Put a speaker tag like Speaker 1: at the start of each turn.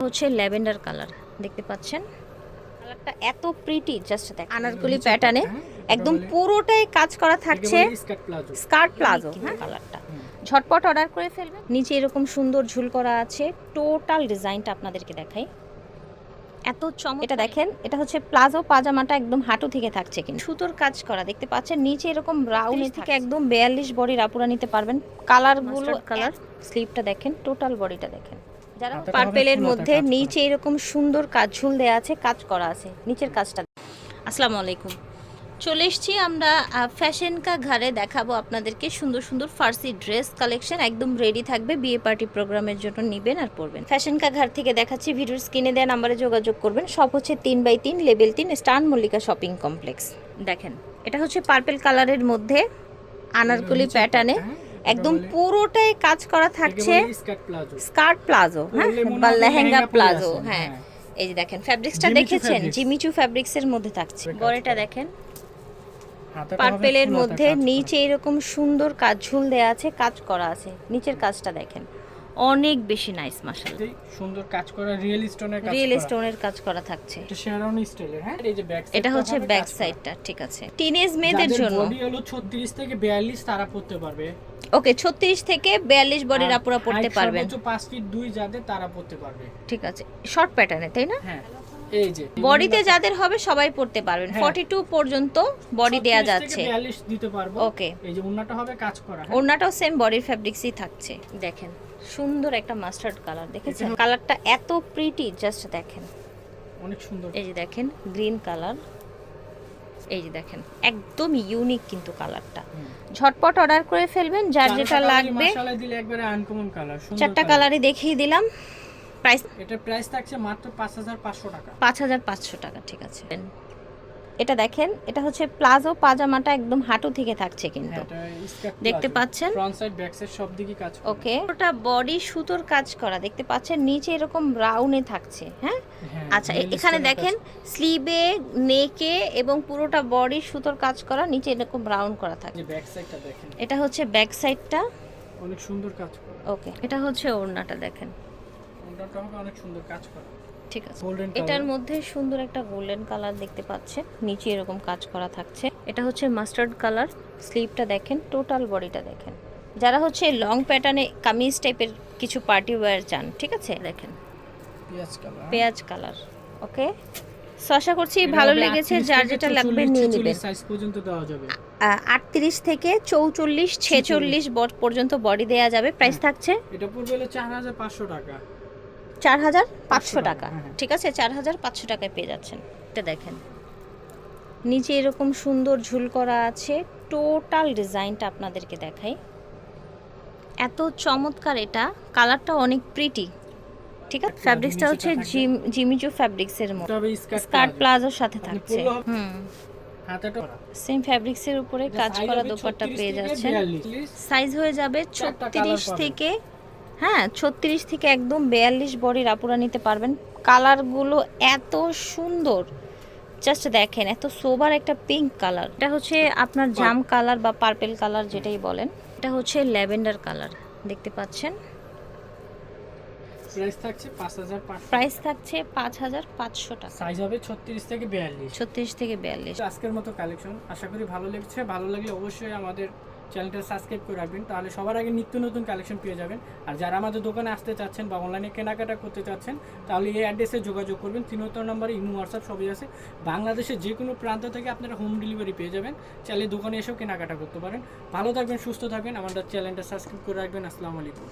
Speaker 1: হচ্ছে lavender colour দেখতে পাচ্ছেন? কালারটা এত প্রিটি জাস্ট দেখ আনারকলি প্যাটার্নে একদম পুরোটাই কাজ করা থাকছে
Speaker 2: স্কার্ট প্লাজো
Speaker 1: হ্যাঁ। কালারটা। ঝটপট অর্ডার করে ফেলবেন। নিচে এরকম সুন্দর ঝুল করা আছে। টোটাল ডিজাইনটা আপনাদেরকে দেখাই। এত চম এটা দেখেন এটা হচ্ছে প্লাজো পাজামাটা একদম হাঁটু থেকে থাকছে কিন্তু সুতোর কাজ করা দেখতে পাচ্ছেন? নিচে এরকম ব্রাউনে থেকে একদম বিয়াল্লিশ বডির আপুরা নিতে পারবেন। কালারগুলো কালার স্লিপটা দেখেন টোটাল বডিটা দেখেন। যারা পার্পেলের মধ্যে। নিচে এরকম সুন্দর কাজ ঝুল দেওয়া আছে কাজ করা আছে। নিচের কাজটা আসসালামু আলাইকুম। চলে এসছি আমরা ফ্যাশন কা ঘরে দেখাবো আপনাদেরকে। সুন্দর সুন্দর ফার্সি ড্রেস কালেকশন একদম রেডি থাকবে। বিয়ে পার্টি প্রোগ্রামের জন্য নিবেন আর পরবেন। ফ্যাশন কা ঘর থেকে দেখাচ্ছি ভিডিওর স্ক্রিনে দেওয়া নাম্বারে যোগাযোগ করবেন। সব হচ্ছে তিন বাই তিন লেভেল তিন স্টান মল্লিকা শপিং কমপ্লেক্স দেখেন এটা হচ্ছে পার্পেল কালারের মধ্যে আনারকলি প্যাটার্নে একদম পুরোটাই কাজ করা থাকছে
Speaker 2: স্কার্ট প্লাজো
Speaker 1: হ্যাঁ? বা লেহেঙ্গা প্লাজো হ্যাঁ।
Speaker 2: হ্যাঁ।
Speaker 1: এই যে দেখেন ফ্যাব্রিক্সটা দেখেছেন? জিমিচু ফ্যাব্রিক্সের মধ্যে থাকছে। গড়েটা দেখেন। পার্পেলের মধ্যে নিচে এরকম সুন্দর কাজ ঝুল দেওয়া আছে কাজ করা আছে। নিচের কাজটা দেখেন। অনেক বেশি নাইস মাশাআল্লাহ।
Speaker 2: সুন্দর কাজ করা রিয়েল স্টোনের কাজ
Speaker 1: রিয়েল। স্টোনের কাজ করা থাকছে।
Speaker 2: এটা শেরারন স্টাইলের হ্যাঁ? এই যে ব্যাক
Speaker 1: এটা হচ্ছে ব্যাক সাইডটা ঠিক আছে। টিনেজ মেয়েদের জন্য।
Speaker 2: বডি হলো 36 থেকে 42 তারা পড়তে পারবে।
Speaker 1: ওকে 36 থেকে 42 বডির আপুরা পড়তে
Speaker 2: height
Speaker 1: পারবেন
Speaker 2: 5 ফিট 2 যাদের তারা পড়তে পারবে।
Speaker 1: ঠিক আছে। শর্ট প্যাটার্নে তাই না?
Speaker 2: হ্যাঁ এই যে।
Speaker 1: বডিতে যাদের হবে সবাই পড়তে পারবেন।
Speaker 2: হ্যাঁ।
Speaker 1: 42 পর্যন্ত বডি দেয়া যাচ্ছে।
Speaker 2: 42 দিতে পারব।
Speaker 1: ওকে
Speaker 2: এই যে উন্নাটা হবে কাজ করা হ্যাঁ?
Speaker 1: ওড়নাটাও সেম বডির ফ্যাব্রিক্সই থাকছে। দেখেন। সুন্দর একটা মাস্টার্ড কালার দেখেছেন? কালারটা এত প্রিটি জাস্ট দেখেন।
Speaker 2: অনেক সুন্দর।
Speaker 1: এই যে দেখেন গ্রিন কালার এই যে দেখেন একদম ইউনিক কিন্তু কালারটা ঝটপট অর্ডার করে ফেলবেন যার যেটা লাগবে।
Speaker 2: দিলে একবারে আনকমন কালার সুন্দর
Speaker 1: চারটা কালারই দেখিয়ে দিলাম। প্রাইস
Speaker 2: এটা প্রাইস থাকছে মাত্র 5500 টাকা।
Speaker 1: পাঁচ হাজার পাঁচশো টাকা ঠিক আছে। এটা দেখেন এটা হচ্ছে প্লাজো পাজামাটা একদম হাঁটু থেকে থাকছে কিন্তু।
Speaker 2: হ্যাঁ, স্কার্ট
Speaker 1: দেখতে পাচ্ছেন?
Speaker 2: ফ্রন্ট সাইড ব্যাক সাইড সব দিকে কাজ
Speaker 1: ওকে ওটা বডি সুতোর কাজ করা দেখতে পাচ্ছেন? নিচে এরকম রাউনে থাকছে হ্যাঁ?
Speaker 2: হ্যাঁ,
Speaker 1: আচ্ছা এখানে দেখেন স্লিভে নেকে এবং পুরোটা বডি সুতোর কাজ করা নিচে এরকম ব্রাউন করা। থাকে।
Speaker 2: ব্যাক সাইডটা দেখেন।
Speaker 1: এটা হচ্ছে ব্যাক সাইডটা
Speaker 2: অনেক সুন্দর কাজ করা।
Speaker 1: ওকে এটা হচ্ছে ওড়নাটা দেখেন।
Speaker 2: হবে অনেক সুন্দর কাজ করা।
Speaker 1: ঠিক আছে। এটার মধ্যে সুন্দর একটা গোল্ডেন কালার দেখতে পাচ্ছে। নিচে এরকম কাজ করা থাকছে। এটা হচ্ছে মাস্টার্ড কালার স্লিভটা দেখেন টোটাল বডিটা দেখেন। যারা হচ্ছে লং প্যাটার্নে কামিজ টাইপের কিছু পার্টি ওয়্যার চান ঠিক আছে? দেখেন।
Speaker 2: পেঁয়াজ কালার
Speaker 1: পেঁয়াজ কালার ওকে সো আশা করছি ভালো লেগেছে। যার যেটা লাগবে নিয়ে নেবেন।
Speaker 2: সাইজ পর্যন্ত দেওয়া যাবে।
Speaker 1: আটত্রিশ থেকে চৌচল্লিশ ছেচল্লিশ পর্যন্ত বডি দেয়া যাবে। প্রাইস থাকছে?
Speaker 2: এটা পড়বে হলো 4500 টাকা।
Speaker 1: চার হাজার পাঁচশো টাকা।
Speaker 2: হ্যাঁ।
Speaker 1: ঠিক আছে? চার হাজার পাঁচশো টাকায় পেয়ে যাচ্ছেন। এটা দেখেন। নিচে এরকম সুন্দর ঝুল করা আছে। টোটাল ডিজাইনটা আপনাদেরকে দেখাই। এত চমৎকার এটা। কালারটা অনেক প্রিটি ঠিক আছে? ফ্যাব্রিক্সটা হচ্ছে। জিম জিমিচু ফ্যাব্রিক্সের মতো।
Speaker 2: স্কার্ট
Speaker 1: প্লাজোর সাথে থাকছে। হুম। সেম ফ্যাব্রিক্সের উপরে কাজ করা দোপাট্টা পেয়ে
Speaker 2: যাচ্ছে
Speaker 1: সাইজ হয়ে যাবে ছত্রিশ। থেকে হ্যাঁ ছত্রিশ থেকে একদম বিয়াল্লিশ বডির আপুরা নিতে পারবেন। কালারগুলো এত সুন্দর। জাস্ট দেখেন এত সোবার একটা পিঙ্ক কালার এটা হচ্ছে আপনার জাম কালার বা পার্পেল কালার যেটাই বলেন। এটা হচ্ছে ল্যাভেন্ডার কালার দেখতে পাচ্ছেন?
Speaker 2: প্রাইস থাকছে 5500
Speaker 1: প্রাইস থাকছে পাঁচ হাজার পাঁচশো টাকা।
Speaker 2: সাইজ হবে 36 থেকে 42
Speaker 1: ছত্রিশ থেকে বিয়াল্লিশ।
Speaker 2: আজকের মতো কালেকশন আশা করি ভালো লেগেছে। ভালো লাগলে অবশ্যই আমাদের চ্যানেলটা সাবস্ক্রাইব করে রাখবেন, তাহলে সবার আগে নিত্য নতুন কালেকশন পেয়ে যাবেন। আর যারা আমাদের দোকানে আসতে চাচ্ছেন বা অনলাইনে কেনাকাটা করতে চাচ্ছেন, তাহলে এই অ্যাড্রেসে যোগাযোগ করবেন। তিনোত্তর নম্বরে ইমো হোয়াটসঅ্যাপ সবই আছে। বাংলাদেশের যে কোনো প্রান্ত থেকে আপনারা হোম ডেলিভারি পেয়ে যাবেন। চাইলে দোকানে এসেও কেনাকাটা করতে পারেন। ভালো থাকবেন, সুস্থ থাকবেন। আমাদের চ্যানেলটা সাবস্ক্রাইব করে রাখবেন। আসসালামু আলাইকুম।